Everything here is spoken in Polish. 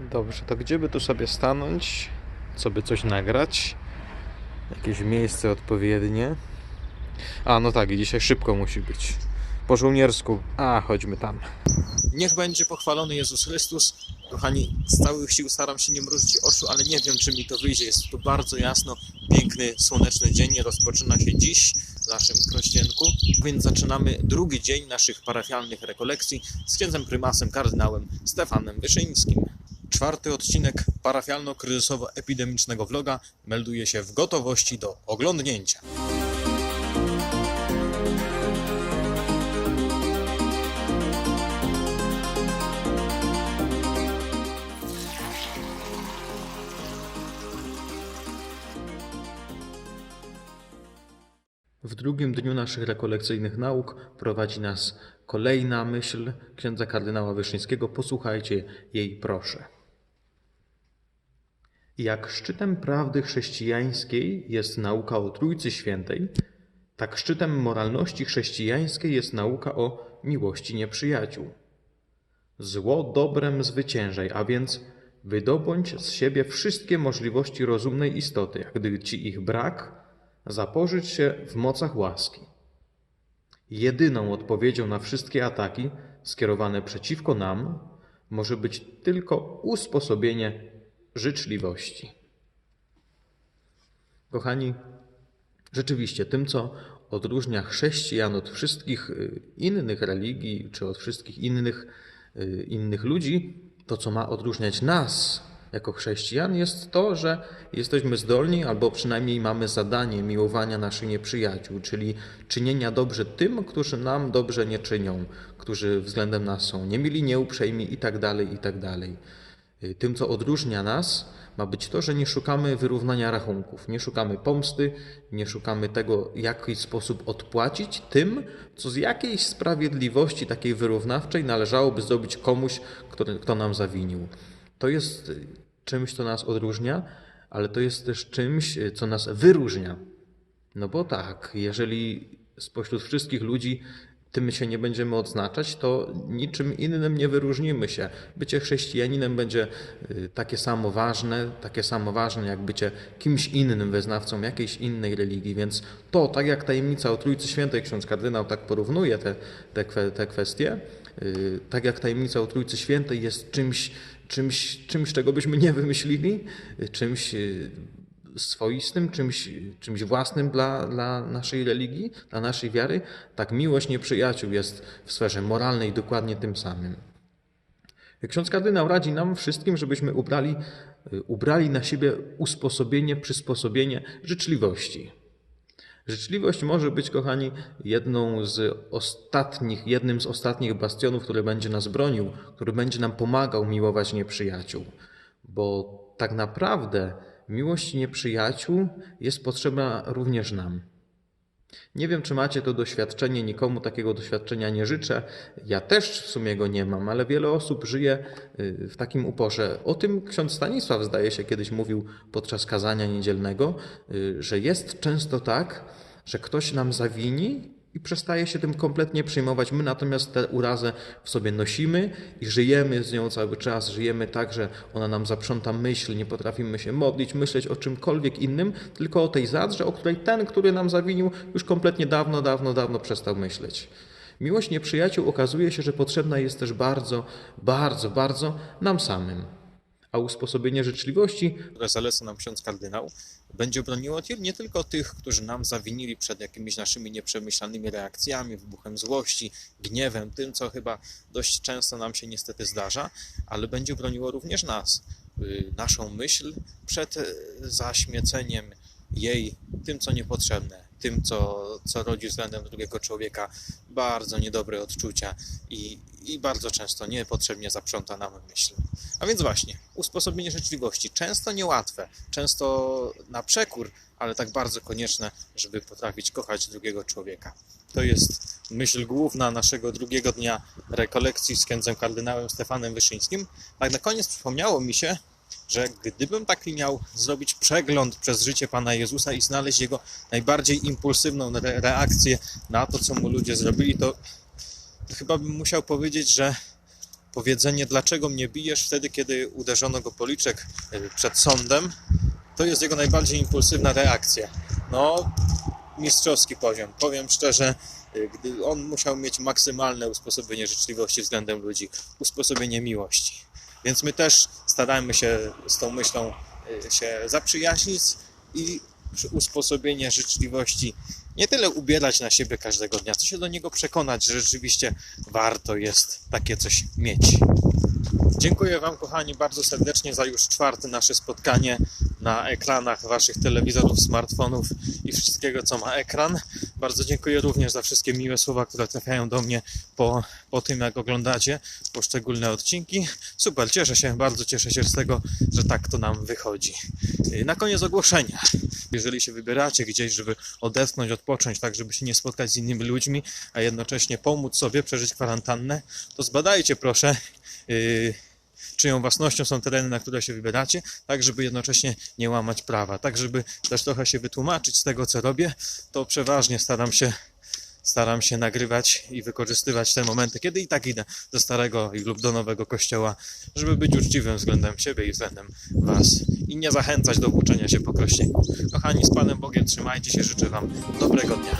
Dobrze, to gdzie by tu sobie stanąć? Co by coś nagrać? Jakieś miejsce odpowiednie. A, no tak, i dzisiaj szybko musi być. Po żołniersku. A, chodźmy tam. Niech będzie pochwalony Jezus Chrystus. Kochani, z całych sił staram się nie mrużyć oczu, ale nie wiem, czy mi to wyjdzie. Jest tu bardzo jasno, piękny, słoneczny dzień. Rozpoczyna się dziś w naszym Krościenku, więc zaczynamy drugi dzień naszych parafialnych rekolekcji z księdzem prymasem kardynałem Stefanem Wyszyńskim. Czwarty odcinek parafialno-kryzysowo-epidemicznego vloga melduje się w gotowości do oglądnięcia. W drugim dniu naszych rekolekcyjnych nauk prowadzi nas kolejna myśl księdza kardynała Wyszyńskiego. Posłuchajcie jej, proszę. Jak szczytem prawdy chrześcijańskiej jest nauka o Trójcy Świętej, tak szczytem moralności chrześcijańskiej jest nauka o miłości nieprzyjaciół. Zło dobrem zwyciężaj, a więc wydobądź z siebie wszystkie możliwości rozumnej istoty, a gdy ci ich brak, zapożyć się w mocach łaski. Jedyną odpowiedzią na wszystkie ataki skierowane przeciwko nam może być tylko usposobienie życzliwości. Kochani, rzeczywiście tym, co odróżnia chrześcijan od wszystkich y, innych religii czy od wszystkich innych, y, innych ludzi, to co ma odróżniać nas jako chrześcijan, jest to, że jesteśmy zdolni, albo przynajmniej mamy zadanie miłowania naszych nieprzyjaciół, czyli czynienia dobrze tym, którzy nam dobrze nie czynią, którzy względem nas są niemili, nieuprzejmi itd. itd. Y, Tym, co odróżnia nas, ma być to, że nie szukamy wyrównania rachunków, nie szukamy pomsty, nie szukamy tego, w jaki sposób odpłacić tym, co z jakiejś sprawiedliwości takiej wyrównawczej należałoby zrobić komuś, kto, kto nam zawinił. To jest y, czymś, co nas odróżnia, ale to jest też czymś, y, co nas wyróżnia. No bo tak, jeżeli spośród wszystkich ludzi tym się nie będziemy odznaczać, to niczym innym nie wyróżnimy się. Bycie chrześcijaninem będzie y, takie samo ważne, takie samo ważne jak bycie kimś innym, wyznawcą jakiejś innej religii. Więc to, tak jak tajemnica o Trójcy Świętej, ksiądz kardynał tak porównuje te, te, te kwestie, y, tak jak tajemnica o Trójcy Świętej jest czymś, czymś, czymś, czego byśmy nie wymyślili, y, czymś swoistym, czymś, czymś własnym dla, dla naszej religii, dla naszej wiary, tak miłość nieprzyjaciół jest w sferze moralnej dokładnie tym samym. Ksiądz kardynał radzi nam wszystkim, żebyśmy ubrali, ubrali na siebie usposobienie, przysposobienie życzliwości. Życzliwość może być, kochani, jedną z ostatnich, jednym z ostatnich bastionów, który będzie nas bronił, który będzie nam pomagał miłować nieprzyjaciół. Bo tak naprawdę miłość nieprzyjaciół jest potrzebna również nam. Nie wiem, czy macie to doświadczenie, nikomu takiego doświadczenia nie życzę. Ja też w sumie go nie mam, ale wiele osób żyje y, w takim uporze. O tym ksiądz Stanisław, zdaje się, kiedyś mówił podczas kazania niedzielnego, y, że jest często tak, że ktoś nam zawini i przestaje się tym kompletnie przejmować. My natomiast tę urazę w sobie nosimy i żyjemy z nią cały czas. Żyjemy tak, że ona nam zaprząta myśl, nie potrafimy się modlić, myśleć o czymkolwiek innym, tylko o tej zadrze, o której ten, który nam zawinił, już kompletnie dawno, dawno, dawno przestał myśleć. Miłość nieprzyjaciół okazuje się, że potrzebna jest też bardzo, bardzo, bardzo nam samym. A usposobienie życzliwości, które zaleca nam ksiądz kardynał, będzie broniło nie tylko tych, którzy nam zawinili przed jakimiś naszymi nieprzemyślanymi reakcjami, wybuchem złości, gniewem, tym, co chyba dość często nam się niestety zdarza, ale będzie broniło również nas, y, naszą myśl przed y, zaśmieceniem jej tym, co niepotrzebne, tym, co, co rodzi względem drugiego człowieka bardzo niedobre odczucia i, i bardzo często niepotrzebnie zaprząta nam myśl. A więc właśnie, usposobienie życzliwości, często niełatwe, często na przekór, ale tak bardzo konieczne, żeby potrafić kochać drugiego człowieka. To jest myśl główna naszego drugiego dnia rekolekcji z księdzem kardynałem Stefanem Wyszyńskim. Tak na koniec przypomniało mi się, że gdybym taki miał zrobić przegląd przez życie Pana Jezusa i znaleźć jego najbardziej impulsywną re- reakcję na to, co mu ludzie zrobili, to chyba bym musiał powiedzieć, że powiedzenie, dlaczego mnie bijesz wtedy, kiedy uderzono go policzek y, przed sądem, to jest jego najbardziej impulsywna reakcja. No, mistrzowski poziom. Powiem szczerze, y, gdy on musiał mieć maksymalne usposobienie życzliwości względem ludzi, usposobienie miłości. Więc my też staramy się z tą myślą y, się zaprzyjaźnić i usposobienie życzliwości nie tyle ubierać na siebie każdego dnia, co się do niego przekonać, że rzeczywiście warto jest takie coś mieć. Dziękuję Wam, kochani, bardzo serdecznie za już czwarte nasze spotkanie na ekranach Waszych telewizorów, smartfonów i wszystkiego, co ma ekran. Bardzo dziękuję również za wszystkie miłe słowa, które trafiają do mnie po, po tym, jak oglądacie poszczególne odcinki. Super, cieszę się, bardzo cieszę się z tego, że tak to nam wychodzi. Na koniec ogłoszenia. Jeżeli się wybieracie gdzieś, żeby odetchnąć, odpocząć, tak żeby się nie spotkać z innymi ludźmi, a jednocześnie pomóc sobie przeżyć kwarantannę, to zbadajcie proszę, yy, czyją własnością są tereny, na które się wybieracie, tak żeby jednocześnie nie łamać prawa, tak żeby też trochę się wytłumaczyć z tego, co robię, to przeważnie staram się staram się nagrywać i wykorzystywać te momenty, kiedy i tak idę do starego lub do nowego kościoła, żeby być uczciwym względem siebie i względem Was i nie zachęcać do włóczenia się po krośniku. Kochani, z Panem Bogiem trzymajcie się, życzę Wam dobrego dnia.